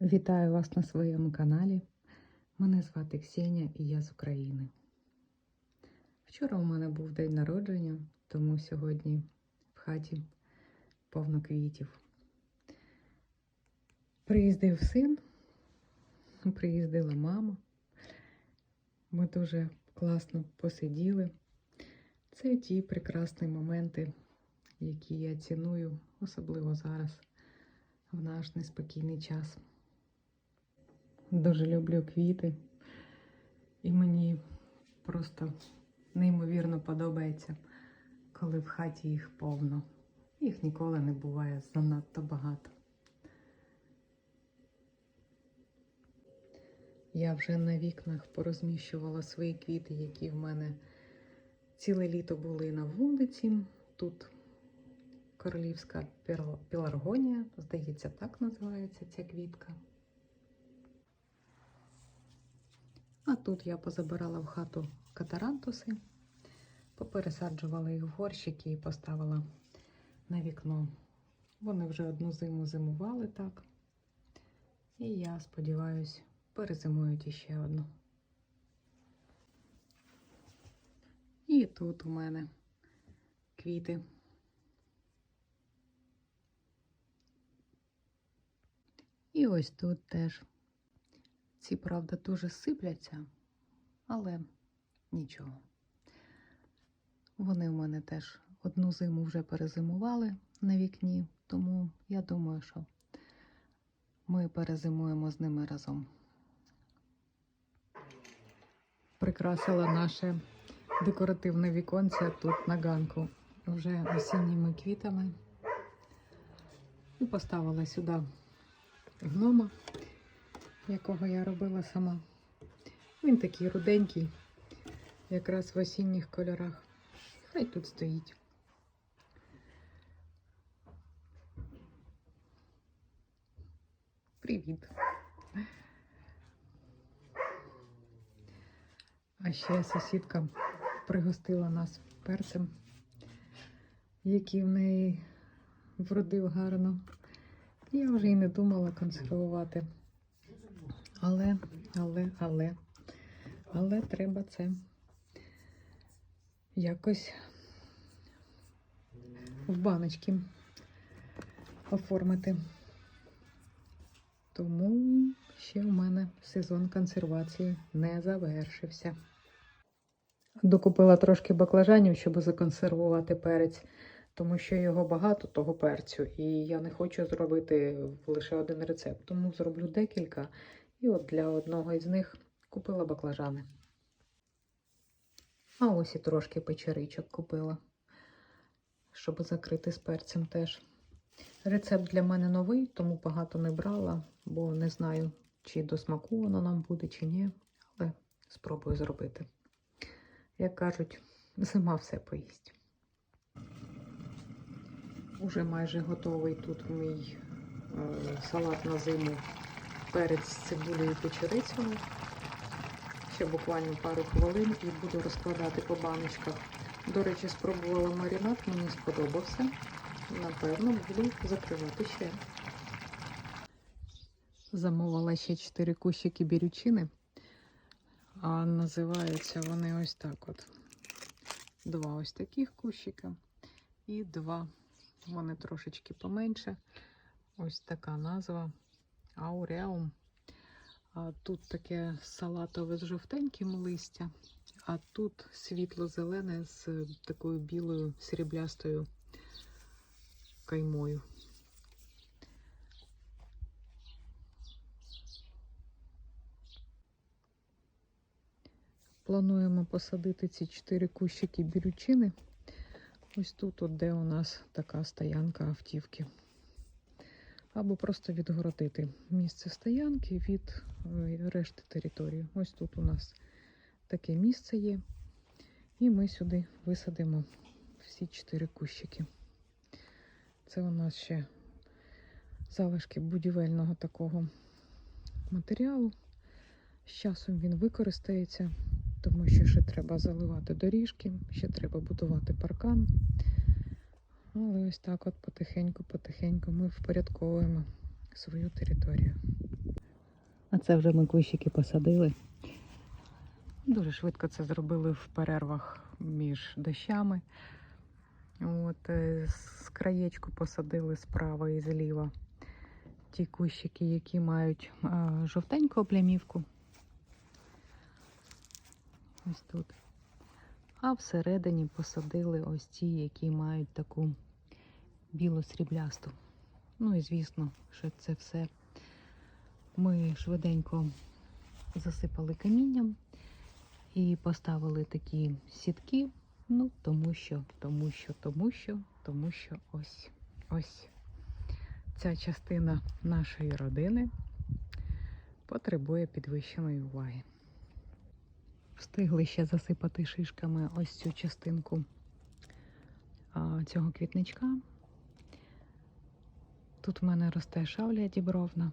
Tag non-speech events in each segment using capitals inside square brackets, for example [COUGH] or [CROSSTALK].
Вітаю вас на своєму каналі. Мене звати Ксенія і я з України. Вчора у мене був день народження, тому сьогодні в хаті повно квітів. Приїздив син, приїздила мама. Ми дуже класно посиділи. Це ті прекрасні моменти, які я ціную, особливо зараз, в наш неспокійний час. Дуже люблю квіти, і мені просто неймовірно подобається, коли в хаті їх повно. Їх ніколи не буває занадто багато. Я вже на вікнах порозміщувала свої квіти, які в мене ціле літо були на вулиці. Тут королівська піл- пеларгонія, здається, так називається ця квітка. А тут я позабирала в хату катарантуси, попересаджувала їх в горщики і поставила на вікно. Вони вже одну зиму зимували так. І я сподіваюся, перезимують іще одну. І тут у мене квіти. І ось тут теж. Ці, правда, дуже сипляться, але нічого. Вони в мене теж одну зиму вже перезимували на вікні, тому я думаю, що ми перезимуємо з ними разом. Прикрасила наше декоративне віконце тут на ганку вже осінніми квітами. І поставила сюди гнома якого я робила сама. Він такий руденький, якраз в осінніх кольорах. Хай тут стоїть. Привіт. А ще сусідка пригостила нас перцем, який в неї вродив гарно. Я вже й не думала консервувати. Але, але, але, але треба це якось в баночки оформити. Тому ще в мене сезон консервації не завершився. Докупила трошки баклажанів, щоб законсервувати перець, тому що його багато, того перцю, і я не хочу зробити лише один рецепт, тому зроблю декілька. І от для одного із них купила баклажани. А ось і трошки печеричок купила, щоб закрити з перцем теж. Рецепт для мене новий, тому багато не брала, бо не знаю, чи до смаку воно нам буде, чи ні. Але спробую зробити. Як кажуть, зима все поїсть. Уже майже готовий тут мій е, салат на зиму перець з цибулею і. Ще буквально пару хвилин і буду розкладати по баночках. До речі, спробувала маринад, мені сподобався. Напевно, буду закривати ще. Замовила ще 4 кущики бірючини, а називаються вони ось так от. Два ось таких кущика і два. Вони трошечки поменше. Ось така назва ауреум. А тут таке салатове з жовтеньким листя, а тут світло-зелене з такою білою сріблястою каймою. Плануємо посадити ці чотири кущики бірючини. Ось тут, от де у нас така стоянка автівки або просто відгородити місце стоянки від е, решти території. Ось тут у нас таке місце є, і ми сюди висадимо всі чотири кущики. Це у нас ще залишки будівельного такого матеріалу. З часом він використається, тому що ще треба заливати доріжки, ще треба будувати паркан. Але ось так от потихеньку-потихеньку ми впорядковуємо свою територію. А це вже ми кущики посадили. Дуже швидко це зробили в перервах між дощами. От, е, з краєчку посадили справа і зліва ті кущики, які мають а, жовтеньку облямівку. Ось тут. А всередині посадили ось ті, які мають таку біло-сріблясту. Ну і звісно, що це все ми швиденько засипали камінням і поставили такі сітки. Ну, тому що, тому що, тому що, тому що ось ось ця частина нашої родини потребує підвищеної уваги. Встигли ще засипати шишками ось цю частинку цього квітничка. Тут в мене росте шавля дібровна.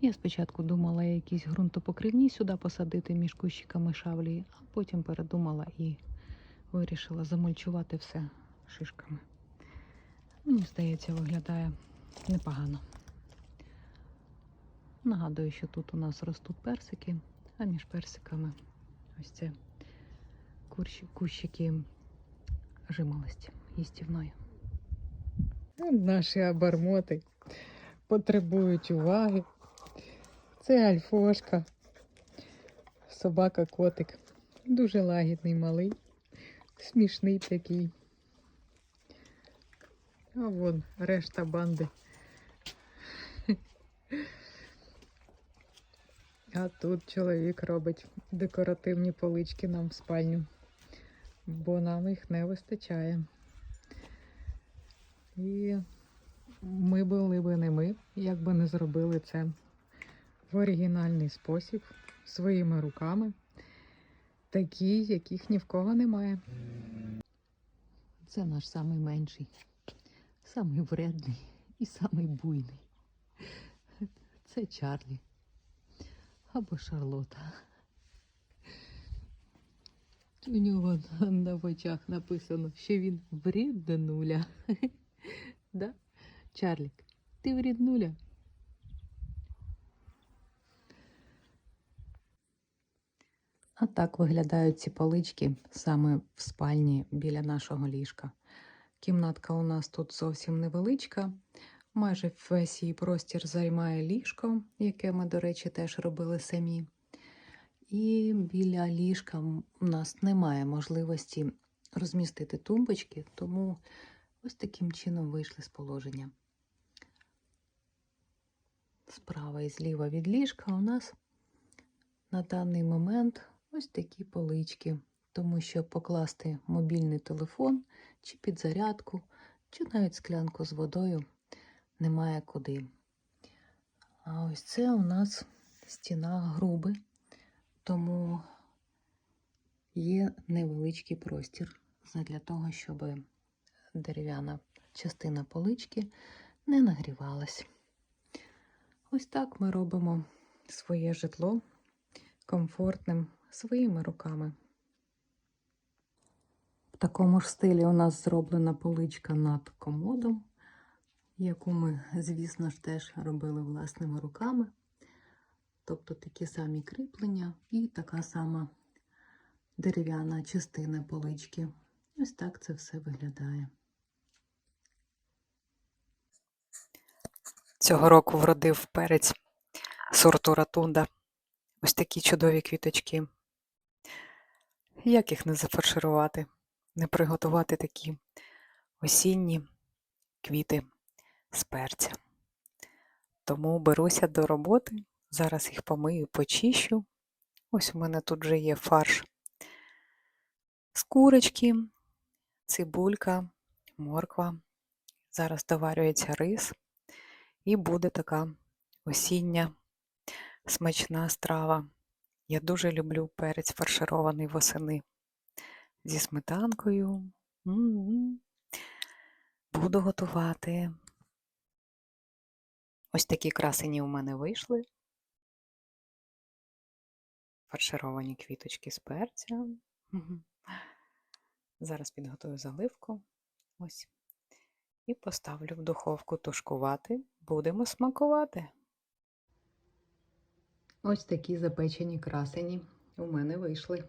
Я спочатку думала якісь ґрунтопокривні сюди посадити між кущиками шавлі, а потім передумала і вирішила замульчувати все шишками. Мені здається, виглядає непогано. Нагадую, що тут у нас ростуть персики, а між персиками ось це кущики жимолості їстівної. Наші обормоти потребують уваги. Це Альфошка, собака-котик. Дуже лагідний малий, смішний такий. А вон решта банди. А тут чоловік робить декоративні полички нам в спальню, бо нам їх не вистачає. І ми були би не ми, якби не зробили це в оригінальний спосіб, своїми руками, такі, яких ні в кого немає. Це наш самий менший, самий вредний і самий буйний. Це Чарлі або Шарлота. У нього на очах написано, що він вреднуля. Да? Чарлік, ти вреднуля. А так виглядають ці полички саме в спальні біля нашого ліжка. Кімнатка у нас тут зовсім невеличка. Майже весь її простір займає ліжко, яке ми, до речі, теж робили самі. І біля ліжка у нас немає можливості розмістити тумбочки, тому ось таким чином вийшли з положення. Справа і зліва від ліжка у нас на даний момент ось такі полички, тому що покласти мобільний телефон чи підзарядку, чи навіть склянку з водою немає куди. А ось це у нас стіна груби, тому є невеличкий простір для того, щоб дерев'яна частина полички не нагрівалась. Ось так ми робимо своє житло комфортним своїми руками. В такому ж стилі у нас зроблена поличка над комодом, яку ми, звісно ж, теж робили власними руками. Тобто такі самі кріплення і така сама дерев'яна частина полички. Ось так це все виглядає. Цього року вродив перець сорту ратунда. Ось такі чудові квіточки. Як їх не зафарширувати, не приготувати такі осінні квіти з перця. Тому беруся до роботи. Зараз їх помию, почищу. Ось у мене тут вже є фарш з курочки, цибулька, морква. Зараз доварюється рис. І буде така осіння смачна страва. Я дуже люблю перець фарширований восени зі сметанкою. М-м. Буду готувати. Ось такі красені у мене вийшли. Фаршировані квіточки з перця. Зараз підготую заливку. Ось і поставлю в духовку тушкувати будемо смакувати. Ось такі запечені красені у мене вийшли.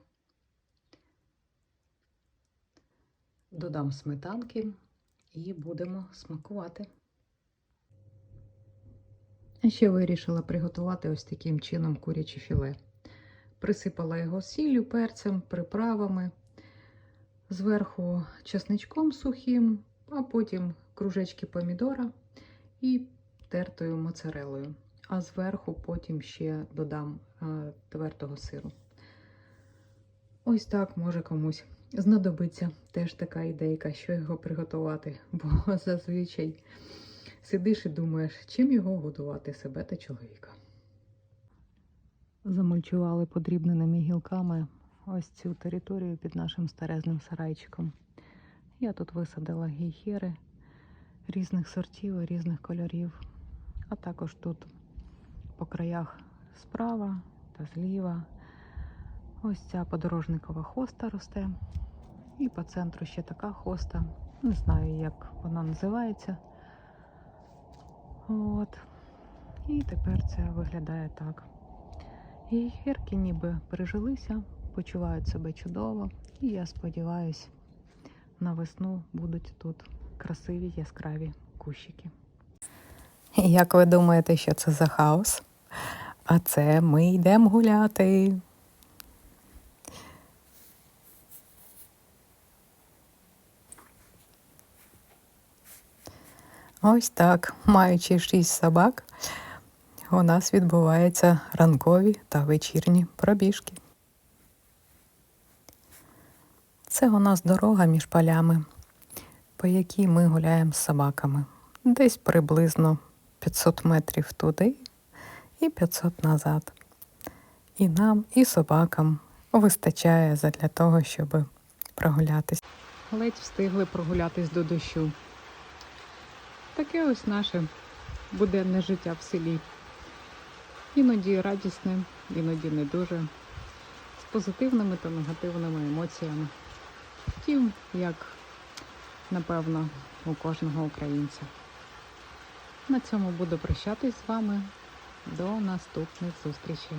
Додам сметанки і будемо смакувати. А ще вирішила приготувати ось таким чином куряче філе. Присипала його сіллю, перцем, приправами, зверху чесничком сухим, а потім кружечки помідора і тертою моцарелою. А зверху потім ще додам е, твердого сиру. Ось так може комусь знадобиться теж така ідейка, що його приготувати, бо [LAUGHS] зазвичай сидиш і думаєш, чим його годувати себе та чоловіка. Замульчували подрібненими гілками ось цю територію під нашим старезним сарайчиком. Я тут висадила гейхери різних сортів різних кольорів, а також тут по краях справа та зліва. Ось ця подорожникова хоста росте. І по центру ще така хоста. Не знаю, як вона називається. От. І тепер це виглядає так. І гірки ніби пережилися, почувають себе чудово. І я сподіваюся, на весну будуть тут красиві яскраві кущики. Як ви думаєте, що це за хаос? А це ми йдемо гуляти. Ось так, маючи шість собак, у нас відбуваються ранкові та вечірні пробіжки. Це у нас дорога між полями, по якій ми гуляємо з собаками. Десь приблизно 500 метрів туди і 500 назад. І нам, і собакам вистачає для того, щоб прогулятися. Ледь встигли прогулятись до дощу. Таке ось наше буденне життя в селі. Іноді радісне, іноді не дуже, з позитивними та негативними емоціями. Втім, як напевно у кожного українця. На цьому буду прощатись з вами. До наступних зустрічей.